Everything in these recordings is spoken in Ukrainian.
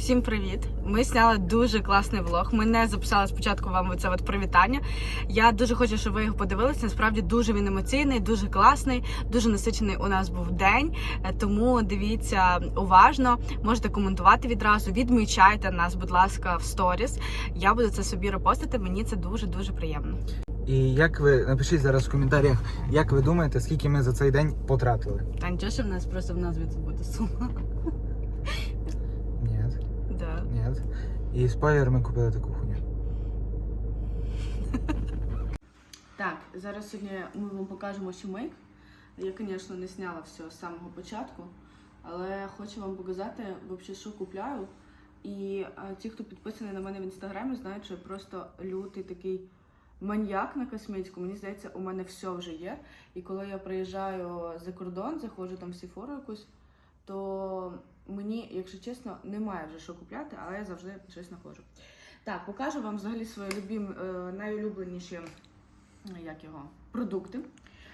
Всім привіт! Ми зняли дуже класний влог. Ми не записали спочатку вам це от привітання. Я дуже хочу, щоб ви його подивилися. Насправді дуже він емоційний, дуже класний, дуже насичений у нас був день. Е, Тому дивіться уважно, можете коментувати відразу. Відмічайте нас, будь ласка, в сторіс. Я буду це собі репостити. Мені це дуже дуже приємно. І як ви напишіть зараз в коментарях, як ви думаєте, скільки ми за цей день потратили? Танчо, що в нас просто в назві це буде сума. Ні, Да. ні. І спойлер, ми купили таку хуйню. Так, зараз сьогодні ми вам покажемо сімейк. Я, звісно, не зняла все з самого початку, але хочу вам показати, взагалі, що купляю. І ті, хто підписаний на мене в інстаграмі, знають, що я просто лютий такий маньяк на косметику. Мені здається, у мене все вже є. І коли я приїжджаю за кордон, заходжу там в Сіфору якусь, то мені, якщо чесно, немає вже що купляти, але я завжди щось знаходжу. Так, покажу вам взагалі свої любім, е, найулюбленіші як його, продукти.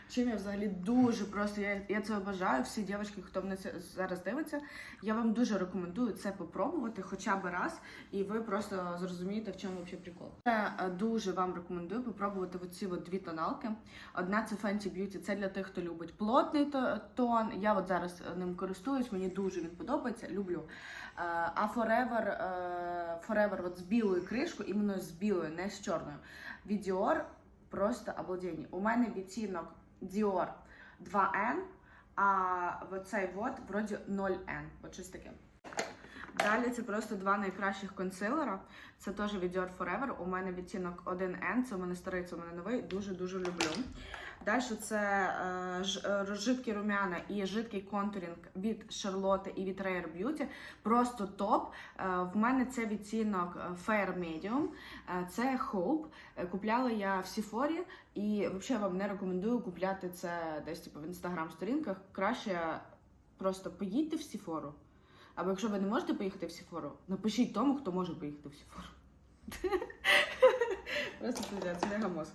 Чим я взагалі дуже просто, я, я це обожаю. Всі дівчатки, хто мене це зараз дивиться, я вам дуже рекомендую це попробувати хоча б раз, і ви просто зрозумієте, в чому взагалі прикол. Я е, дуже вам рекомендую попробувати оці от дві тоналки. Одна це Fenty Beauty, це для тих, хто любить плотний тон. Я от зараз е, ним користуюсь, мені дуже він подобається, люблю. Е, А Forever, Forever от з білою кришкою, іменно з білою, не з чорною. Від Dior просто обалденні. У мене відтінок Dior 2N, а оцей вот вроді 0N. От щось таке. Далі це просто два найкращих консилера. Це теж від Dior Forever. У мене відтінок 1N, це у мене старий, це у мене новий. Дуже-дуже люблю. Далі це е, е, румяна і жидкий контурінг від Charlotte і від Rare Beauty. Просто топ. Е, в мене це відтінок е, Fair Medium, це Hope. Купляла я в Сіфорі і взагалі вам не рекомендую купляти це десь типу, в інстаграм-сторінках. Краще просто поїдьте в Сіфору. Або якщо ви не можете поїхати в Сіфору, напишіть тому, хто може поїхати в Сіфору. Просто пиздець, мега мозг.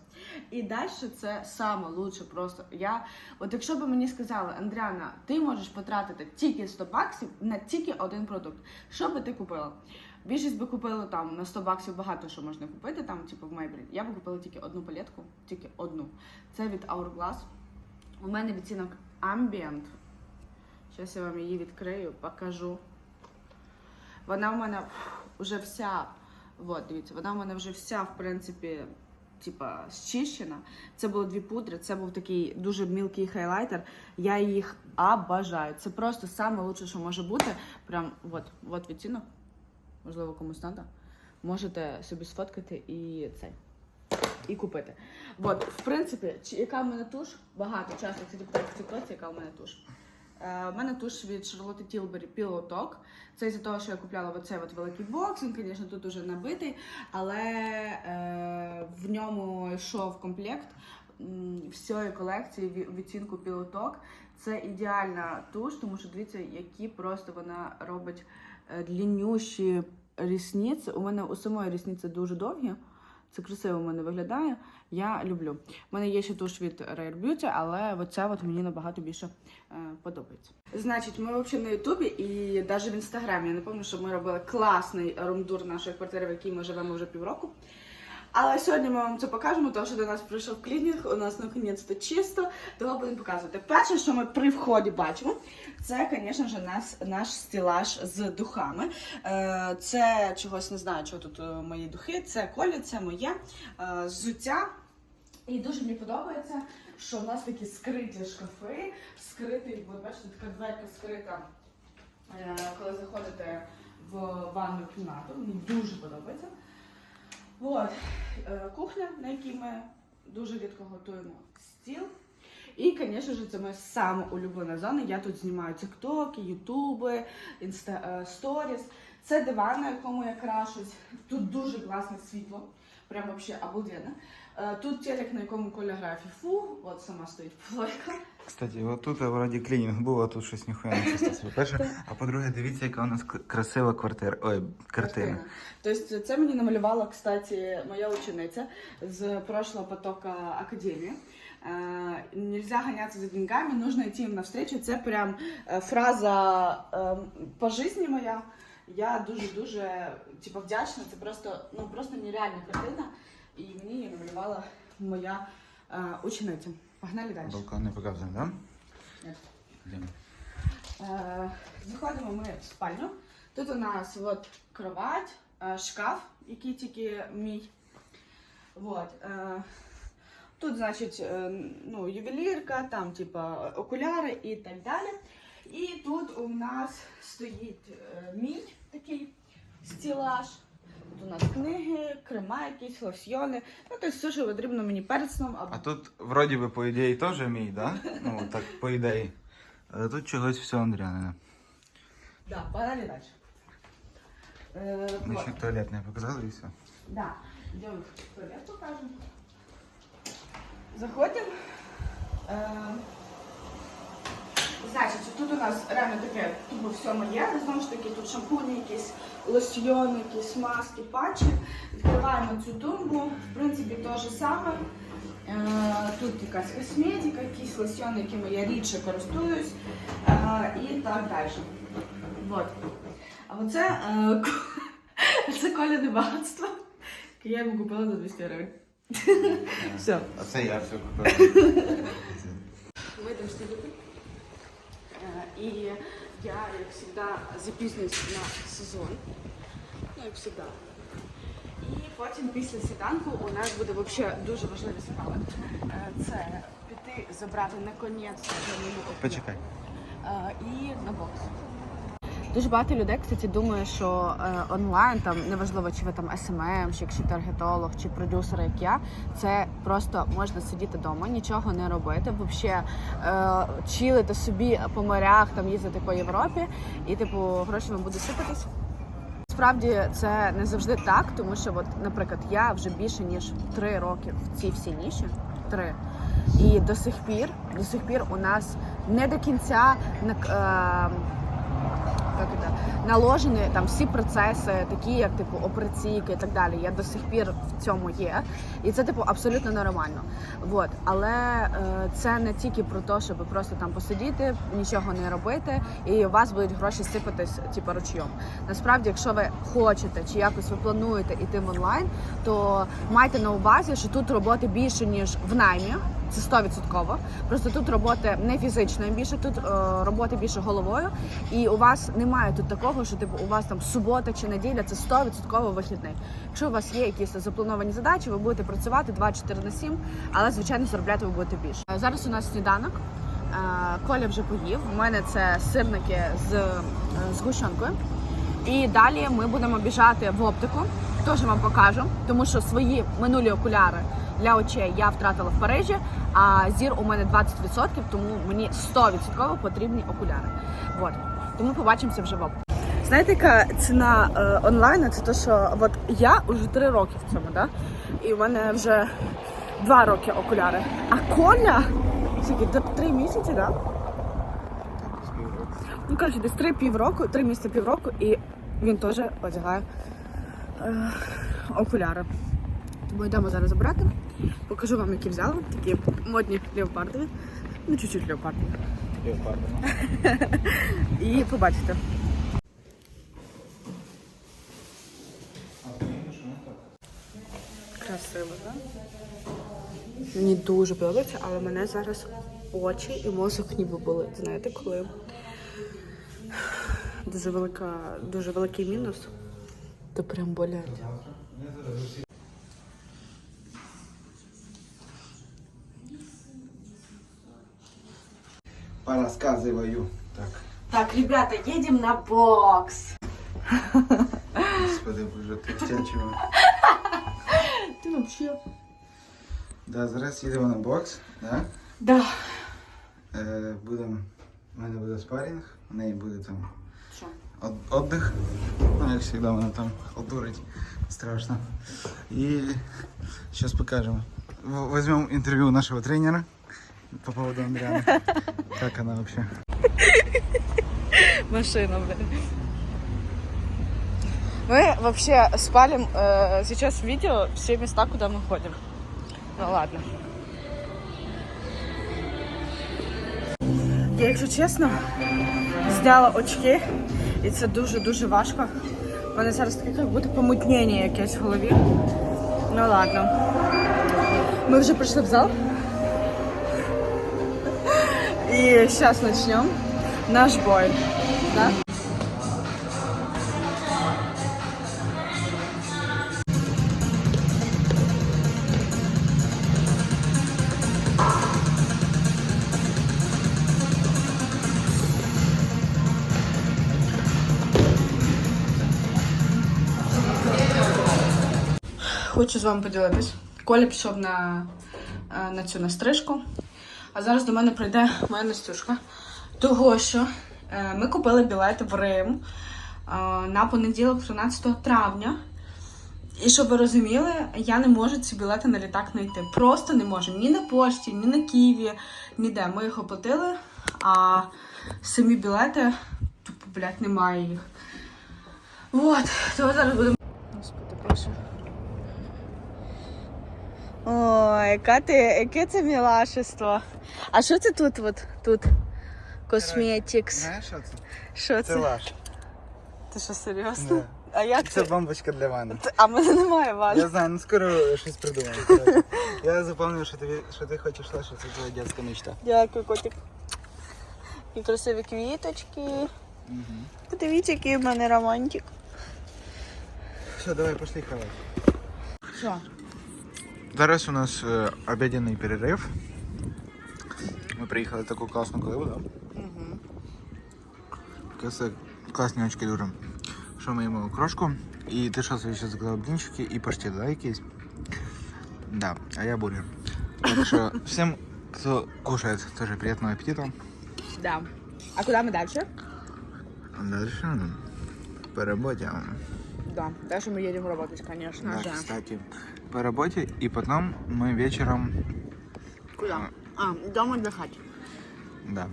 І далі це саме лучше просто. Я, от якщо б мені сказали, Андріана, ти можеш потратити тільки 100 баксів на тільки один продукт. Що би ти купила? Більшість би купила там на 100 баксів багато що можна купити, там, типу в Maybelline. Я би купила тільки одну палетку, тільки одну. Це від Hourglass. У мене відтінок Ambient. Зараз я вам її відкрию, покажу. Вона в мене вже вся. От, дивіться, вона в мене вже вся, в принципі, типа, зчищена. Це було дві пудри, це був такий дуже мілкий хайлайтер. Я їх обожаю. Це просто лучше, що може бути. Прям от, от відтінок. Можливо, комусь треба. Можете собі сфоткати і цей. І купити. От, в принципі, яка в мене туш? Багато часто кстати, питають яка в мене туш. Е, У мене туш від Tilbury Pillow Talk. Це із-за того, що я купляла оцей от великий бокс, він, звісно, тут уже набитий, але е, в ньому йшов комплект всієї колекції ві- відтінку Pillow Talk. Це ідеальна туш, тому що дивіться, які просто вона робить е, длиннющі рісниці. У мене у самої рісниці дуже довгі. Це красиво в мене виглядає. Я люблю. У мене є ще туш від Rare Beauty, але оця от мені набагато більше е, подобається. Значить, ми взагалі на Ютубі і навіть в інстаграмі. Я не пам'ятаю, що ми робили класний румдур нашої квартири, в якій ми живемо вже півроку. Але сьогодні ми вам це покажемо, тому що до нас прийшов клінінг, у нас наконець-то чисто, того будемо показувати. Перше, що ми при вході бачимо, це, звісно ж, нас, наш стелаж з духами. Е, Це чогось не знаю, чого тут е, мої духи. Це колі, це моє е, взуття. І дуже мені подобається, що в нас такі скриті шкафи, скритий, от бачите, така дверка скрита, е, коли заходите в ванну кімнату. Мені дуже подобається. От, е, кухня, на якій ми дуже рідко готуємо стіл. І, звісно ж, це моя саме улюблена зона. Я тут знімаю тіктоки, ютуби, інста е, сторіс. Це диван, на якому я крашусь. Тут дуже класне світло. Прям вообще обалденно. Е, Тут телек, на якому Коля грає фіфу. От сама стоїть плойка. Кстати, от тут вроді клінінг був, а тут щось ніхуя не чисто. По-перше, а по-друге, дивіться, яка у нас красива квартира. Ой, картина. Тобто це мені намалювала, кстати, моя учениця з прошлого потока академії. Е, Нельзя гоняться за деньгами, нужно йти їм навстречу. Це прям е, фраза по житті моя. Я дуже-дуже типу, вдячна. Це просто, ну, просто нереальна картина. І мені її намалювала моя е, учениця. Погнали далі. Балкон не показує, да? Ні. Блін. Е, Заходимо ми в спальню. Тут у нас от кровать, е, шкаф, який тільки мій. Вот. е, Тут, значить, е, ну, ювелірка, там, типа, окуляри і так далі. І тут у нас стоїть е, мій такий стілаж. Тут у нас книги, крема якісь, лосьйони. Ну, тобто все, що потрібно мені перед сном або А тут, вроді би, по ідеї, теж мій, да? Ну, так, по ідеї. Але тут чогось все Андріане. Да, погнали далі. Е, Ми ще туалет не показали і все. Да, идем в туалет покажем. Заходим. Е, Значить, тут у нас реально таке тупо все моє. Знову ж таки, тут шампуні, якісь лосьйони, якісь маски, патчі. Відкриваємо цю тумбу. В принципі, те ж саме. Е, Тут якась косметика, якісь лосьйони, якими я рідше користуюсь. Е, І так далі. Вот. А оце е, це коляне багатство. Я йому купила за 200 гривень. Все. А це я все купив. Ми йдемо. Е, І я, як завжди, запізнююсь на сезон. Ну, як завжди. І потім після сніданку у нас буде взагалі дуже важливі справи. Е, Це піти забрати наконець. Почекай. Е, і на бокс. Дуже багато людей, кстати, думає, що е, онлайн там неважливо, чи ви там SMM, чи якщо таргетолог, чи продюсер, як я, це просто можна сидіти вдома, нічого не робити, взагалі е, чилити собі по морях, там їздити по Європі, і типу гроші вам будуть сипатись. Справді це не завжди так, тому що, от, наприклад, я вже більше ніж три роки в цій всій ніші. Три. І до сих пір, до сих пір у нас не до кінця е, як це, наложені там всі процеси, такі як типу операційки і так далі. Я до сих пір в цьому є, і це типу абсолютно нормально. Вот. Але е, це не тільки про те, щоб просто там посидіти, нічого не робити, і у вас будуть гроші сипатись, типу ручйом. Насправді, якщо ви хочете чи якось ви плануєте йти в онлайн, то майте на увазі, що тут роботи більше ніж в наймі. Це 100%. Просто тут роботи не фізичної більше, тут е, роботи більше головою. І у вас немає тут такого, що типу у вас там субота чи неділя це 100% вихідний. Якщо у вас є якісь заплановані задачі, ви будете працювати 24 на 7, але звичайно заробляти ви будете більше. Е, Зараз у нас сніданок. Е, Коля вже поїв. У мене це сирники з е, згущенкою. І далі ми будемо біжати в оптику. Теж вам покажу, тому що свої минулі окуляри для очей я втратила в Парижі, а зір у мене 20%, тому мені 100% потрібні окуляри. Вот. Тому побачимося вже в оптику. Знаєте, яка ціна е, онлайну? Це те, що от я вже 3 роки в цьому, да? і в мене вже 2 роки окуляри. А Коля, скільки, 3 місяці, да? Ну, коротше, десь три півроку, три місяці півроку, і він теж одягає е, окуляри. Тому йдемо зараз забрати. Покажу вам, які взяла. Такі модні леопардові. Ну, чуть-чуть леопардові. І побачите. Красиво, так? Мені дуже подобається, але мене зараз очі і мозок ніби болить. Знаєте, коли дуже велика, дуже великий мінус, то прям болять. Порасказываю. Так, Так, ребята, едем на бокс. господи, боже, ти втячила. Ти вообще? Да, зараз їдемо на бокс, да? Да. Е, будем, у мене буде спарінг, у неї буде там Що? от, отдих. Ну, як завжди, вона там халтурить. Страшно. Зараз покажемо. В- Возьмем интервью нашего тренера по поводу Андрианы. Как она вообще? Машина, блин. Мы вообще спалим э, сейчас видео все места, куда мы ходим. Ну ладно. Я, якщо чесно, зняла очки І це дуже-дуже важко. У мене зараз таке як буде помутнення якесь в голові. Ну ладно. Ми вже прийшли в зал. І зараз почнемо наш бой. Да? Хочу з вами поділитись. Коля пішов на, е, на цю на стрижку, а зараз до мене прийде моя Настюшка. Того, що е, ми купили білети в Рим е, на понеділок, 13 травня. І щоб ви розуміли, я не можу ці білети на літак знайти. Просто не можу. Ні на пошті, ні на Києві, ніде. Ми їх оплатили, а самі білети, тупо, блядь, немає їх. Вот, то зараз будемо. Господи, Боже. Ой, яка ти, яке це мілашество. А що це тут? От, тут? Косметикс. Знаєш, що це? Що Це це? ваш. Ти що, серйозно? Да. А як Це це? бомбочка для мене. А в мене немає валі. Я знаю, ну скоро щось придумаю. коротше. Я запам'ятав, що тобі, що ти хочеш, що це твоя дитяча мечта. Дякую, котик. І красиві квіточки. Подивіться, який в мене романтик. Все, давай, пошли хавати. Що? Зараз у нас е, обіденний перерив. Ми приїхали в таку класну коливу, да? Угу. Це класні очки дуже. Що ми їмо крошку, і ти що собі ще заказав блінчики і паштет, да, якийсь? Да, а я бургер. Так що всім, хто кушає, теж приємного апетиту. Да. А куди ми далі? А дальше по работе. Да. Дальше мы едем работать, конечно Да, же. кстати, по работе. И потом мы вечером, Куда? А, дома отдыхать. да,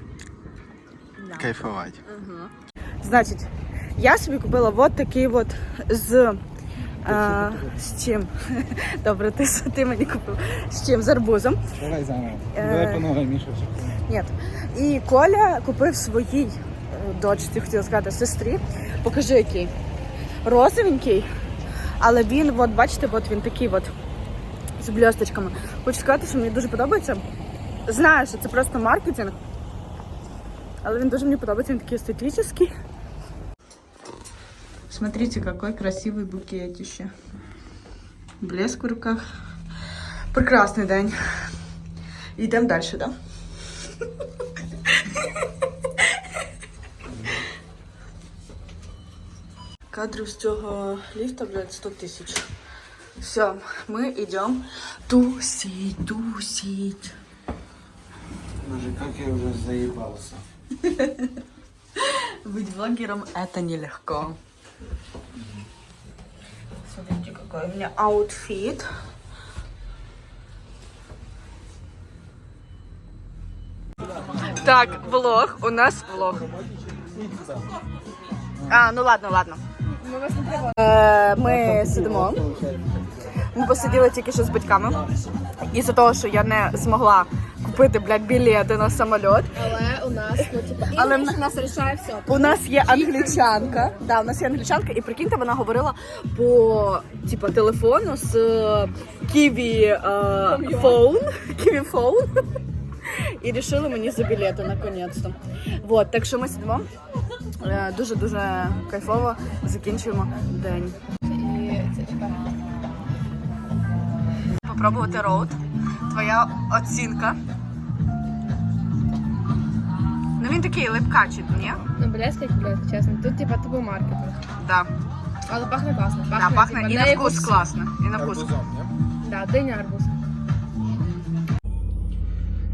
Да. кайфовать. Значить, я собі купила от такий от з. А, з чим? Добре, ти, ти мені купив. З чим? З арбузом. Давай заново. Э. Давай по новой, Миша. Ні. І Коля купив своїй е, дочці, хотіла сказати, сестрі. Покажи який. Розовенький. Але він, от бачите, от він такий от з блісточками. Хочу сказати, що мені дуже подобається. Знаю, що це просто маркетинг. Але він дуже мені подобається, він такий естетичний. Смотрите, какой красивый букетище. Блеск в руках. Прекрасний день. Йдемо далі, так? Да? Кадрів з цього ліфта, блядь, 100 тисяч. Все, ми йдемо тусить, тусить. Боже, как я уже заебался. Быть блогером это нелегко. Смотрите, какой у меня аутфит. Так, влог. У нас влог. А, ну ладно, ладно. Е, Ми сидимо. Ми посиділи тільки що з батьками. Із-за того, що я не змогла купити, блядь, білети на самоліт. Але у нас, ну, типу, Але в- нас рішає все. У нас є англічанка. Да, у нас є англічанка, і прикиньте, вона говорила по типу, телефону з Kiwi phone, Kiwi phone. І рішили мені за білети наконець-то. Вот, так що ми сидимо. Е, Дуже-дуже кайфово закінчуємо день. Попробувати роуд. Твоя оцінка. Ну він такий липкачий, ні? ну блеск як блеск, чесно. Тут типа типу маркетинг. Да. Але пахне класно. Да, пахне типа, і на вкус класно. І на вкус. Да, диня арбуз.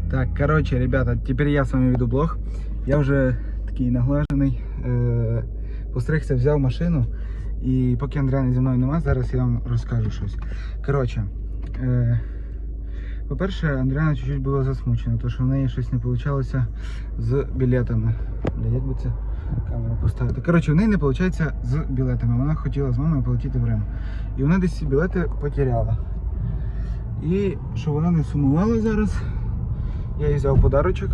Так, короче, ребята, теперь я с вами веду блог. Я вже такий наглажений. Е, постригся, взяв машину. І поки Андріани зі мною нема, зараз я вам розкажу щось. Коротше, е, по-перше, Андріана чуть-чуть була засмучена, тому що в неї щось не вийшло з білетами. Бля, як би це камеру поставити? Коротше, в неї не виходить з білетами. Вона хотіла з мамою полетіти в Рим. І вона десь білети потеряла. І щоб вона не сумувала зараз, я їй взяв подарочок.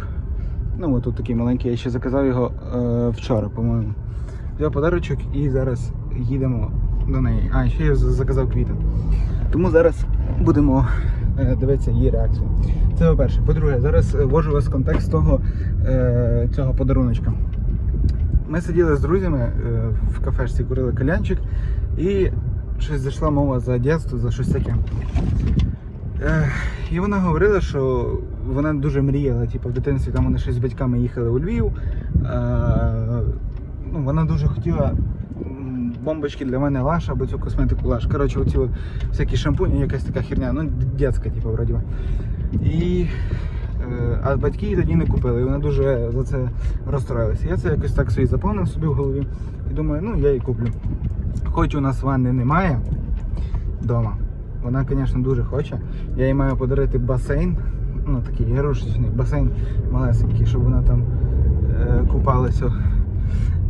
Ну, тут такий маленький, я ще заказав його е, вчора, по-моєму. купила подарочок і зараз їдемо до неї. А, ще я заказав квіти. Тому зараз будемо е, дивитися її реакцію. Це по-перше. По-друге, зараз ввожу вас в контекст того е, цього подаруночка. Ми сиділи з друзями е, в кафешці, курили кальянчик, і щось зайшла мова за дитинство, за щось таке. Е, і вона говорила, що вона дуже мріяла, типу, в дитинстві там вони щось з батьками їхали у Львів. Е, ну, вона дуже хотіла бомбочки для мене Лаш або цю косметику Лаш. Коротше, оці всякі шампуні, якась така херня, ну, дитяча, типу, вроді. І, е, а батьки їй тоді не купили, і вона дуже за це розстроїлася. Я це якось так собі заповнив собі в голові і думаю, ну я її куплю. Хоч у нас ванни немає вдома. Вона, звісно, дуже хоче. Я їй маю подарити басейн, ну такий ігрушечний басейн малесенький, щоб вона там е, купалася.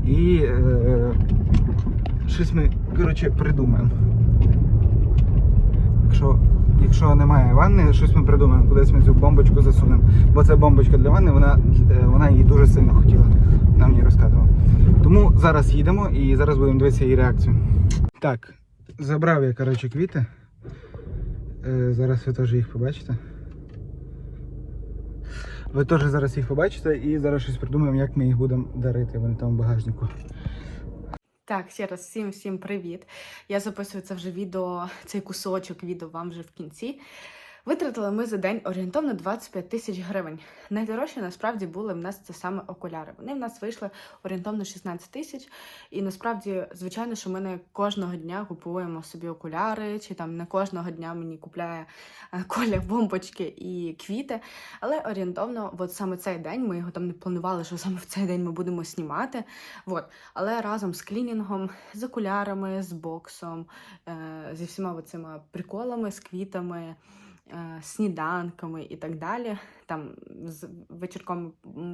І е, щось ми, коротше, придумаємо. Якщо, якщо немає ванни, щось ми придумаємо, кудись ми цю бомбочку засунемо. Бо це бомбочка для ванни, вона, е, вона її дуже сильно хотіла. Нам її розказував. Тому зараз їдемо і зараз будемо дивитися її реакцію. Так, забрав я, коротше, квіти. Е, зараз ви теж їх побачите. Ви теж зараз їх побачите і зараз щось придумаємо, як ми їх будемо дарити. Вони там в багажнику. Так, ще раз всім всім привіт. Я записую це вже відео, цей кусочок відео вам вже в кінці. Витратили ми за день орієнтовно 25 тисяч гривень. Найдорожчі насправді були в нас це саме окуляри. Вони в нас вийшли орієнтовно 16 тисяч. І насправді, звичайно, що ми не кожного дня купуємо собі окуляри, чи там не кожного дня мені купляє е, коля бомбочки і квіти. Але орієнтовно, от саме цей день ми його там не планували, що саме в цей день ми будемо знімати. От. Але разом з клінінгом, з окулярами, з боксом, е, зі всіма цими приколами, з квітами, сніданками і так далі. Там з вечірком,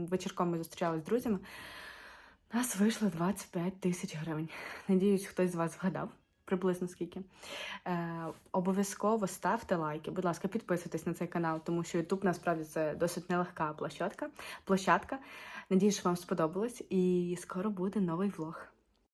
вечірком ми зустрічалися з друзями. У нас вийшло 25 тисяч гривень. Надіюсь, хтось з вас вгадав. Приблизно скільки. Е, обов'язково ставте лайки. Будь ласка, підписуйтесь на цей канал, тому що YouTube насправді це досить нелегка площадка. площадка. Надіюсь, що вам сподобалось, і скоро буде новий влог.